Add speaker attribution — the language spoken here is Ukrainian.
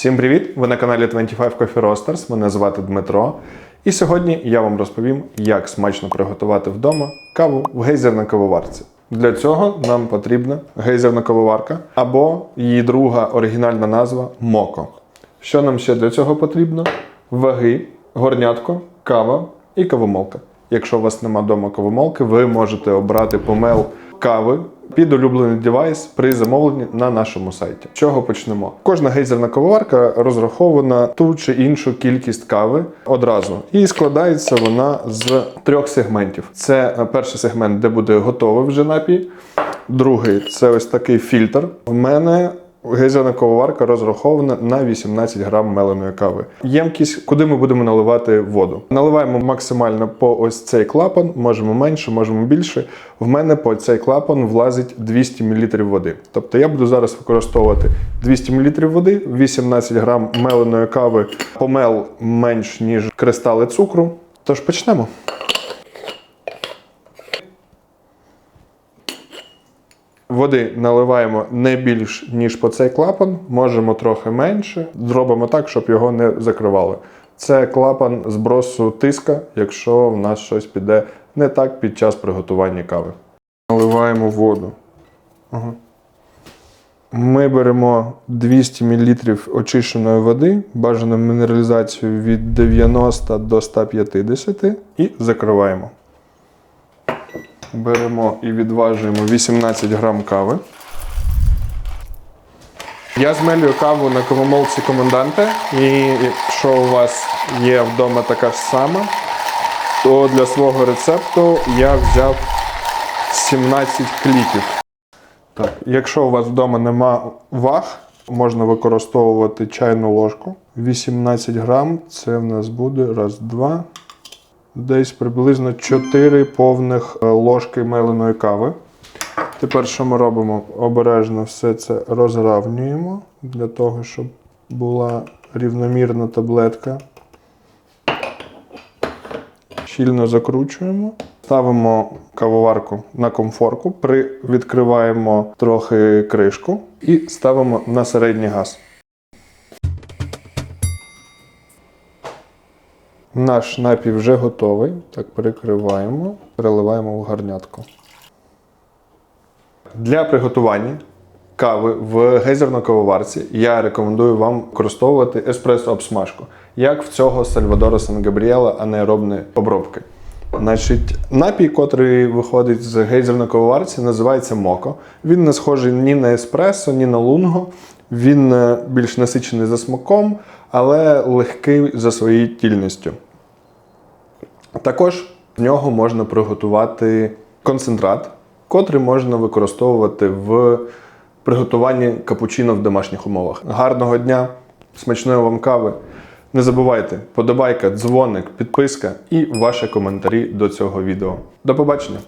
Speaker 1: Всім привіт! Ви на каналі 25 Coffee Roasters. Мене звати Дмитро. І сьогодні я вам розповім, як смачно приготувати вдома каву в гейзерній кавоварці. Для цього нам потрібна гейзерна кавоварка або її друга оригінальна назва Моко. Що нам ще для цього потрібно? Ваги, горнятко, кава і кавомолка. Якщо у вас нема вдома кавомолки, ви можете обрати помел кави під улюблений девайс при замовленні на нашому сайті. Чого почнемо? Кожна гейзерна кавоварка розрахована ту чи іншу кількість кави одразу, і складається вона з трьох сегментів: це е, перший сегмент, де буде готовий вже напій. Другий це ось такий фільтр. В мене гейзерна кавоварка розрахована на 18 грам меленої кави. Ємкість, куди ми будемо наливати воду. Наливаємо максимально по ось цей клапан, можемо менше, можемо більше. В мене по цей клапан влазить 200 мл води. Тобто я буду зараз використовувати 200 мл води, 18 грам меленої кави, помел менш ніж кристали цукру. Тож почнемо. Води наливаємо не більш ніж по цей клапан, можемо трохи менше. Зробимо так, щоб його не закривали. Це клапан збросу тиска, якщо в нас щось піде не так під час приготування кави. Наливаємо воду. Ми беремо 200 мл очищеної води, бажано мінералізацію від 90 до 150 і закриваємо. Беремо і відважуємо 18 грам кави. Я змелюю каву на кавомолці коменданте. І якщо у вас є вдома така ж сама, то для свого рецепту я взяв 17 кліків. Так, якщо у вас вдома нема ваг, можна використовувати чайну ложку. 18 грам це в нас буде раз, два, десь приблизно 4 повних е, ложки меленої кави. Тепер що ми робимо? Обережно все це розравнюємо для того, щоб була рівномірна таблетка. Щільно закручуємо. Ставимо кавоварку на комфорку, при... відкриваємо трохи кришку і ставимо на середній газ. Наш напій вже готовий. Так, перекриваємо, переливаємо в гарнятку. Для приготування кави в гейзерній кавоварці я рекомендую вам використовувати еспресо обсмажку, як в цього Сальвадора Сан-Габріела анаеробної обробки. Значить, напій, котрий виходить з гейзерної кавоварці, називається моко. Він не схожий ні на еспресо, ні на лунго. Він е, більш насичений за смаком, але легкий за своєю тільністю. Також з нього можна приготувати концентрат, котрий можна використовувати в приготуванні капучино в домашніх умовах. Гарного дня, смачної вам кави! Не забувайте, подобайка, дзвоник, підписка і ваші коментарі до цього відео. До побачення!